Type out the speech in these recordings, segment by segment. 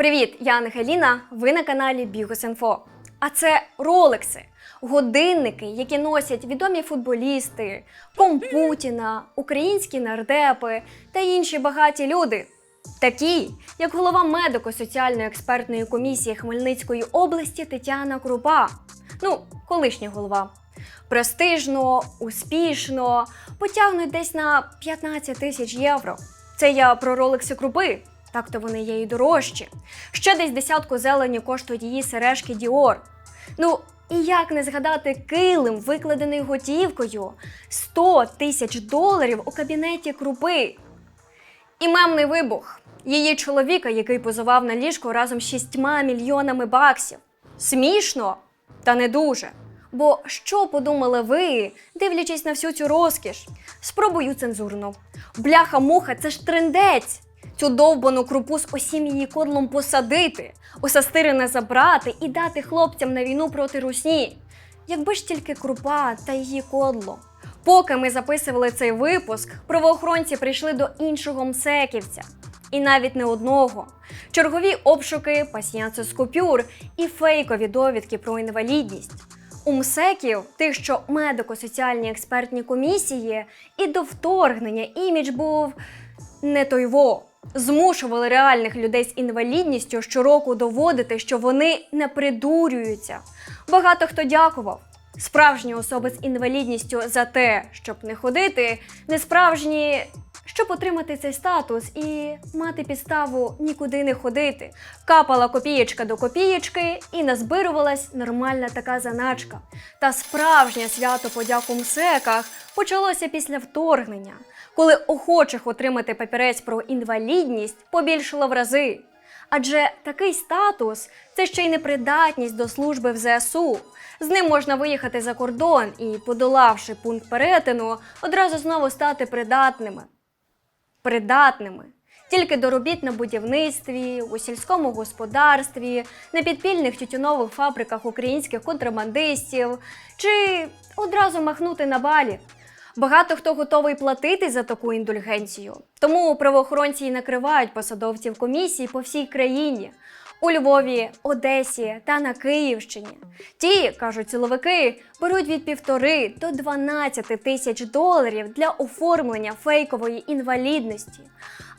Привіт, я Ангеліна. Ви на каналі Бігус.Інфо. А це ролекси, годинники, які носять відомі футболісти, Путіна, українські нардепи та інші багаті люди. Такі, як голова медико-соціальної експертної комісії Хмельницької області Тетяна Крупа. Ну, колишня голова. Престижно, успішно, потягнуть десь на 15 тисяч євро. Це я про ролекси крупи. Так то вони є і дорожчі. Ще десь десятку зелені коштують її сережки Діор. Ну, і як не згадати килим, викладений готівкою 100 тисяч доларів у кабінеті крупи. І мемний вибух її чоловіка, який позував на ліжко разом з 6 мільйонами баксів. Смішно, та не дуже. Бо що подумали ви, дивлячись на всю цю розкіш? Спробую цензурно. Бляха-муха, це ж трендець! Цю довбану крупу з усім її кодлом посадити, усе стирене забрати і дати хлопцям на війну проти русні. Якби ж тільки крупа та її кодло. Поки ми записували цей випуск, правоохоронці прийшли до іншого мсеківця. І навіть не одного. Чергові обшуки, пасіянці з купюр і фейкові довідки про інвалідність. У МСЕКів, тих, що медико-соціальні експертні комісії, і до вторгнення імідж був не той во. Змушували реальних людей з інвалідністю щороку доводити, що вони не придурюються. Багато хто дякував. Справжні особи з інвалідністю за те, щоб не ходити, не справжні, щоб отримати цей статус і мати підставу нікуди не ходити. Капала копієчка до копієчки і назбирувалась нормальна така заначка. Та справжнє свято подяку МСЕКах почалося після вторгнення, коли охочих отримати папірець про інвалідність побільшало в рази. Адже такий статус це ще й непридатність до служби в ЗСУ. З ним можна виїхати за кордон і, подолавши пункт перетину, одразу знову стати придатними. Придатними. Тільки до робіт на будівництві, у сільському господарстві, на підпільних тютюнових фабриках українських контрабандистів чи одразу махнути на балі. Багато хто готовий платити за таку індульгенцію. Тому правоохоронці й накривають посадовців комісії по всій країні. У Львові, Одесі та на Київщині. Ті, кажуть силовики, беруть від півтори до 12 тисяч доларів для оформлення фейкової інвалідності.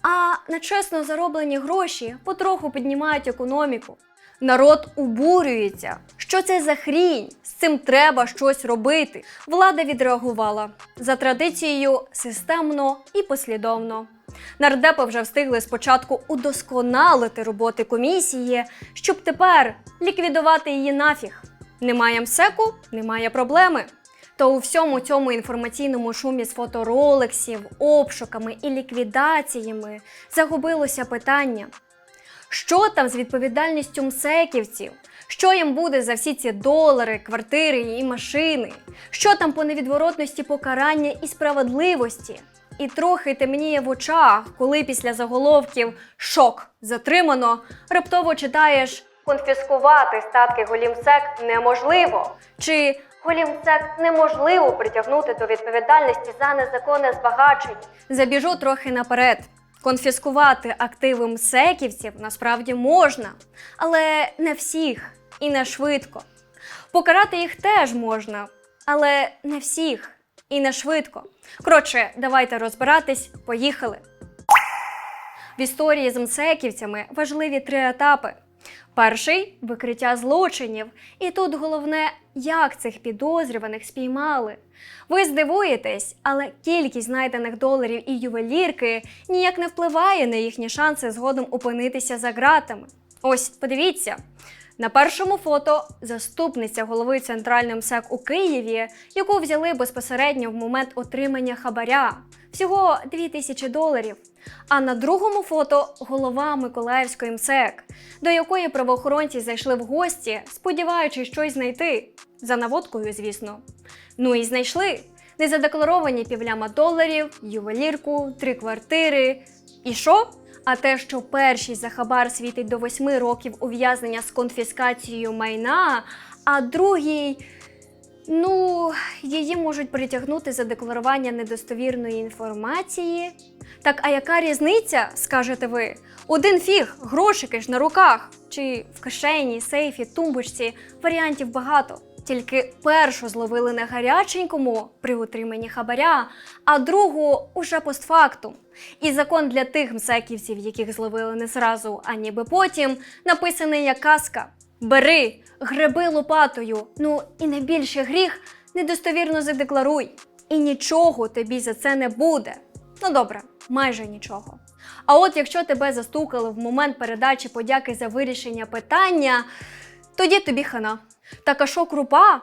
А на чесно зароблені гроші потроху піднімають економіку. Народ убурюється. Що це за хрінь? З цим треба щось робити. Влада відреагувала за традицією системно і послідовно. Нардепи вже встигли спочатку удосконалити роботи комісії, щоб тепер ліквідувати її нафіг. Немає МСЕКу, немає проблеми. То у всьому цьому інформаційному шумі з фоторолексів, обшуками і ліквідаціями загубилося питання. Що там з відповідальністю мсеківців? Що їм буде за всі ці долари, квартири і машини? Що там по невідворотності покарання і справедливості? І трохи темніє в очах, коли після заголовків шок затримано, раптово читаєш конфіскувати статки голімсек неможливо. Чи голімсек неможливо притягнути до відповідальності за незаконне збагачення. Забіжу трохи наперед. Конфіскувати активи мсеківців насправді можна, але не всіх і не швидко. Покарати їх теж можна, але не всіх і не швидко. Коротше, давайте розбиратись, поїхали. В історії з мсеківцями важливі три етапи. Перший викриття злочинів. І тут головне, як цих підозрюваних спіймали. Ви здивуєтесь, але кількість знайдених доларів і ювелірки ніяк не впливає на їхні шанси згодом опинитися за ґратами. Ось подивіться. На першому фото заступниця голови центральним МСЕК у Києві, яку взяли безпосередньо в момент отримання хабаря. Всього 2000 доларів. А на другому фото голова Миколаївської МСЕК, до якої правоохоронці зайшли в гості, сподіваючись щось знайти. За наводкою, звісно. Ну і знайшли незадекларовані півляма доларів, ювелірку, три квартири. І що? А те, що перший за хабар світить до восьми років ув'язнення з конфіскацією майна, а другий Ну, її можуть притягнути за декларування недостовірної інформації. Так, а яка різниця, скажете ви? Один фіг, грошики ж на руках, чи в кишені, сейфі, тумбочці, варіантів багато. Тільки першу зловили на гаряченькому при утриманні хабаря, а другу уже постфактум. І закон для тих мсеківців, яких зловили не зразу, а ніби потім, написаний як казка. Бери, греби лопатою. Ну і найбільший гріх недостовірно задекларуй. І нічого тобі за це не буде. Ну добре, майже нічого. А от якщо тебе застукали в момент передачі подяки за вирішення питання, тоді тобі хана. Так а що крупа?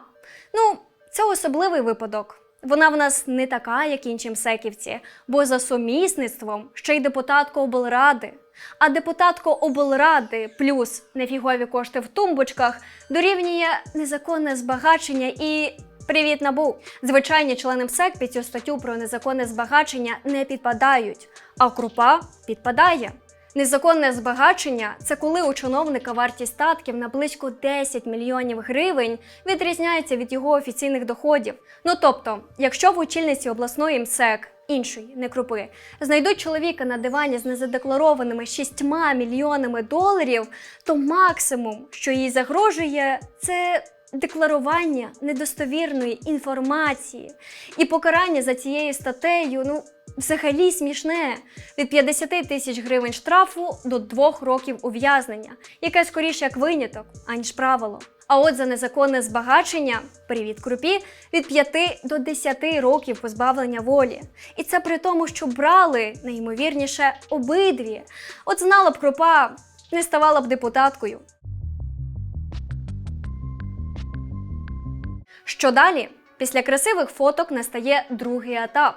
Ну, це особливий випадок. Вона в нас не така, як інші мсеківці, бо за сумісництвом ще й депутатка облради. А депутатка облради плюс нефігові кошти в тумбочках дорівнює незаконне збагачення і. Привіт, набу! Звичайні члени МСЕК під цю статтю про незаконне збагачення не підпадають, а крупа підпадає. Незаконне збагачення це коли у чиновника вартість статків на близько 10 мільйонів гривень відрізняється від його офіційних доходів. Ну тобто, якщо в очільниці обласної МСЕК іншої, не крупи, знайдуть чоловіка на дивані з незадекларованими 6 мільйонами доларів, то максимум, що їй загрожує, це декларування недостовірної інформації. І покарання за цією статтею, ну, взагалі смішне. Від 50 тисяч гривень штрафу до 2 років ув'язнення, яке скоріше як виняток, аніж правило. А от за незаконне збагачення, привіт крупі, від 5 до 10 років позбавлення волі. І це при тому, що брали найімовірніше обидві. От знала б крупа, не ставала б депутаткою. Що далі? Після красивих фоток настає другий етап.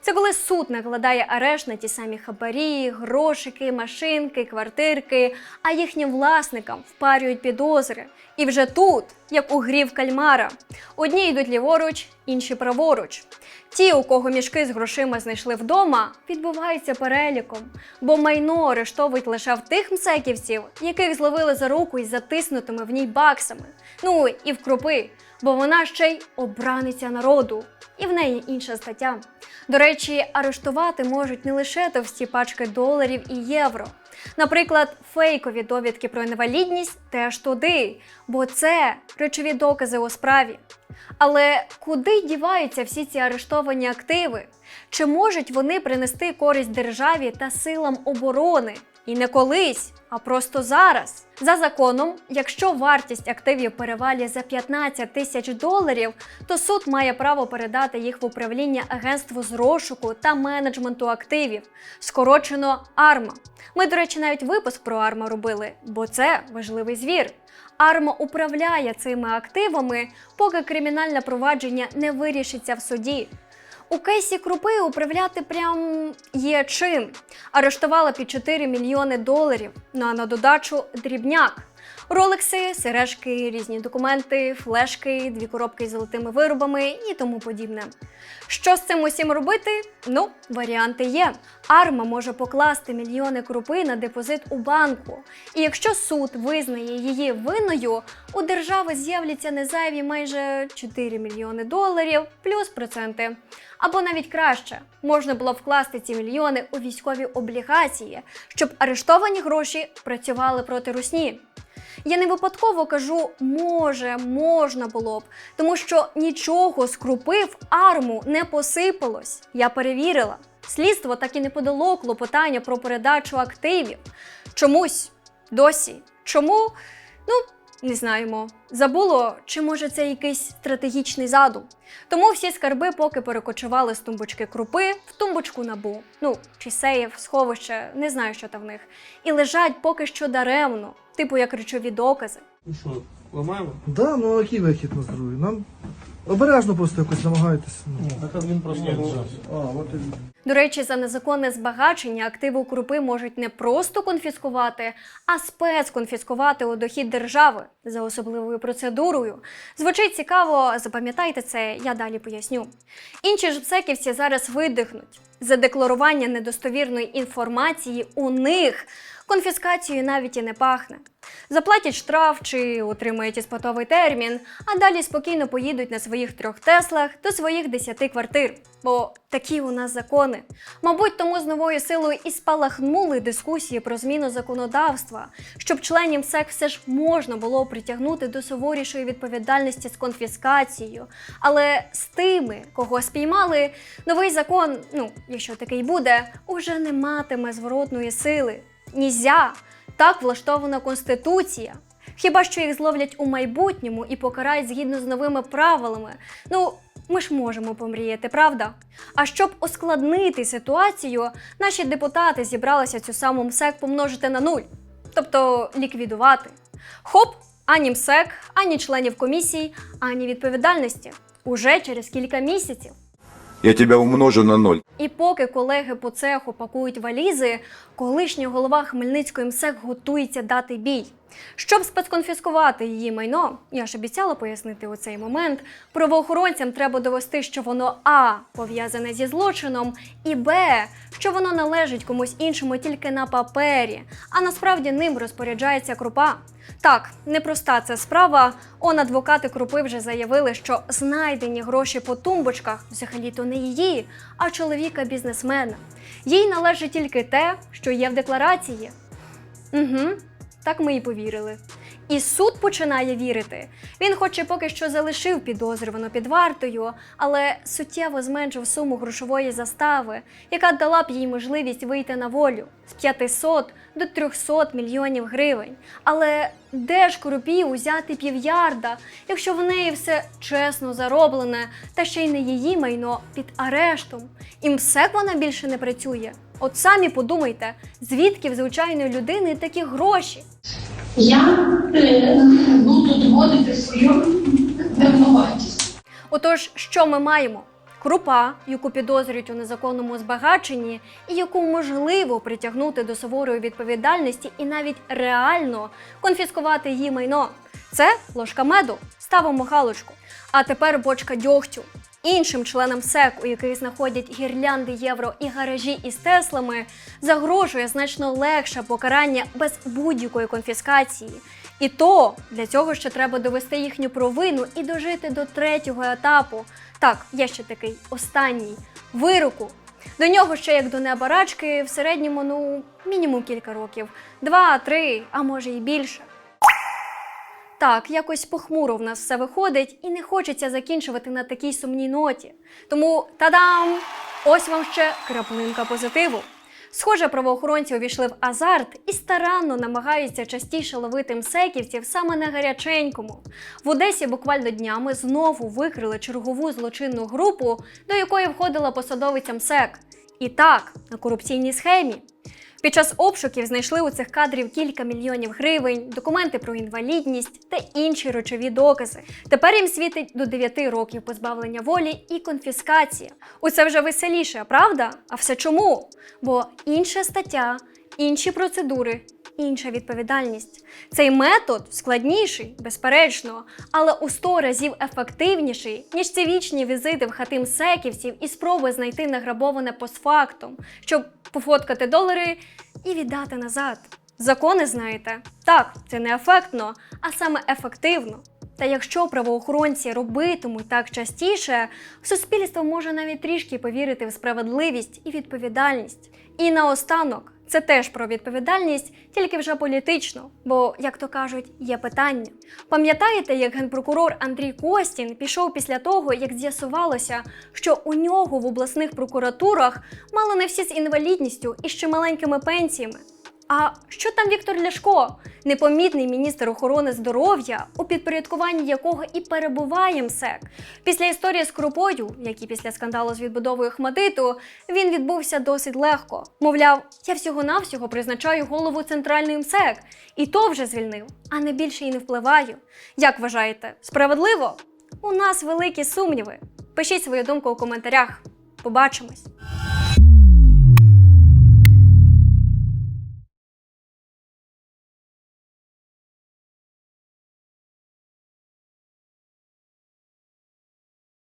Це коли суд накладає арешт на ті самі хабарі, грошики, машинки, квартирки, а їхнім власникам впарюють підозри. І вже тут, як у грі в кальмара, одні йдуть ліворуч, інші праворуч. Ті, у кого мішки з грошима знайшли вдома, відбуваються переліком, бо майно арештовують лише в тих мсеківців, яких зловили за руку із затиснутими в ній баксами. Ну і в крупи, бо вона ще й обраниця народу, і в неї інша стаття. До речі, арештувати можуть не лише товсті пачки доларів і євро. Наприклад, фейкові довідки про інвалідність теж туди, бо це речові докази у справі. Але куди діваються всі ці арештовані активи? Чи можуть вони принести користь державі та силам оборони? І не колись, а просто зараз. За законом, якщо вартість активів перевалює за 15 тисяч доларів, то суд має право передати їх в управління агентству з розшуку та менеджменту активів, скорочено АРМА. Ми, до речі, навіть випуск про АРМА робили, бо це важливий звір. АРМА управляє цими активами, поки кримінальне провадження не вирішиться в суді. У кейсі крупи управляти прям є чим. Арештувала під 4 мільйони доларів. Ну а на додачу дрібняк. Ролекси, сережки, різні документи, флешки, дві коробки з золотими виробами і тому подібне. Що з цим усім робити? Ну, варіанти є. Арма може покласти мільйони крупи на депозит у банку. І якщо суд визнає її винною, у держави з'являться незайві майже 4 мільйони доларів плюс проценти. Або навіть краще, можна було вкласти ці мільйони у військові облігації, щоб арештовані гроші працювали проти русні. Я не випадково кажу, може, можна було б, тому що нічого з крупи в арму не посипалось. Я перевірила. Слідство так і не подало клопотання про передачу активів. Чомусь досі. Чому? Ну, не знаємо. Забуло, чи може це якийсь стратегічний задум. Тому всі скарби поки перекочували з тумбочки крупи в тумбочку набу. Ну, чи сейф, сховище, не знаю, що там в них. І лежать поки що даремно, типу як речові докази. Ну що, ламаємо? Да, ну а який вихід на здоров'я? Нам обережно просто якось намагайтеся. Ну. Так він просто віджався. А, от і... До речі, за незаконне збагачення активу крупи можуть не просто конфіскувати, а спецконфіскувати у дохід держави за особливою процедурою. Звучить цікаво, запам'ятайте це, я далі поясню. Інші ж псеківці зараз видихнуть. За декларування недостовірної інформації у них конфіскацією навіть і не пахне. Заплатять штраф чи отримають іспитовий термін, а далі спокійно поїдуть на своїх трьох Теслах до своїх десяти квартир. Бо такі у нас закони. Мабуть, тому з новою силою і спалахнули дискусії про зміну законодавства, щоб членів СЕК все ж можна було притягнути до суворішої відповідальності з конфіскацією. Але з тими, кого спіймали, новий закон, ну якщо такий буде, уже не матиме зворотної сили. Нізя. Так влаштована Конституція. Хіба що їх зловлять у майбутньому і покарають згідно з новими правилами. Ну, ми ж можемо помріяти, правда? А щоб ускладнити ситуацію, наші депутати зібралися цю саму МСЕК помножити на нуль, тобто ліквідувати. Хоп, ані МСЕК, ані членів комісії, ані відповідальності. Уже через кілька місяців. Я тебя умножу на ноль. І поки колеги по цеху пакують валізи, колишній голова Хмельницької МСЕК готується дати бій. Щоб спецконфіскувати її майно, я ж обіцяла пояснити у цей момент, правоохоронцям треба довести, що воно А пов'язане зі злочином, і Б, що воно належить комусь іншому тільки на папері, а насправді ним розпоряджається крупа. Так, непроста ця справа. Он адвокати крупи вже заявили, що знайдені гроші по тумбочках взагалі-то не її, а чоловіка бізнесмена. Їй належить тільки те, що є в декларації. Угу, так ми і повірили. І суд починає вірити. Він, хоч і поки що залишив підозрювану під вартою, але суттєво зменшив суму грошової застави, яка дала б їй можливість вийти на волю з 500 до 300 мільйонів гривень. Але де ж крупі узяти півярда, якщо в неї все чесно зароблене, та ще й не її майно під арештом? І МСЕК вона більше не працює. От самі подумайте, звідки в звичайної людини такі гроші? Я е, буду доводити свою винуватість. Отож, що ми маємо? Крупа, яку підозрюють у незаконному збагаченні, і яку можливо притягнути до суворої відповідальності і навіть реально конфіскувати її майно. Це ложка меду. Ставимо галочку. А тепер бочка дьогтю. Іншим членам СЕК, у яких знаходять гірлянди євро і гаражі із теслами, загрожує значно легше покарання без будь-якої конфіскації. І то для цього ще треба довести їхню провину і дожити до третього етапу. Так, є ще такий останній вироку. До нього ще як до неба рачки, в середньому, ну, мінімум кілька років. Два, три, а може і більше. Так, якось похмуро в нас все виходить, і не хочеться закінчувати на такій сумній ноті. Тому та-дам! Ось вам ще краплинка позитиву. Схоже, правоохоронці увійшли в азарт і старанно намагаються частіше ловити мсеківців саме на гаряченькому. В Одесі буквально днями знову викрили чергову злочинну групу, до якої входила посадовиця МСЕК. І так, на корупційній схемі. Під час обшуків знайшли у цих кадрів кілька мільйонів гривень, документи про інвалідність та інші речові докази. Тепер їм світить до 9 років позбавлення волі і конфіскація. Усе вже веселіше, правда? А все чому? Бо інша стаття, інші процедури. Інша відповідальність. Цей метод складніший, безперечно, але у 100 разів ефективніший, ніж ці вічні візити в хати мсеківців і спроби знайти награбоване постфактум, щоб пофоткати долари і віддати назад. Закони знаєте, так, це не ефектно, а саме ефективно. Та якщо правоохоронці робитимуть так частіше, суспільство може навіть трішки повірити в справедливість і відповідальність. І наостанок, це теж про відповідальність, тільки вже політично, бо, як то кажуть, є питання. Пам'ятаєте, як генпрокурор Андрій Костін пішов після того, як з'ясувалося, що у нього в обласних прокуратурах мало не всі з інвалідністю і ще маленькими пенсіями? А що там Віктор Ляшко, непомітний міністр охорони здоров'я, у підпорядкуванні якого і перебуває МСЕК? Після історії з крупою, як і після скандалу з відбудовою Хмадиту, він відбувся досить легко. Мовляв, я всього-навсього призначаю голову центральної МСЕК, і то вже звільнив, а не більше і не впливаю. Як вважаєте, справедливо? У нас великі сумніви. Пишіть свою думку у коментарях. Побачимось!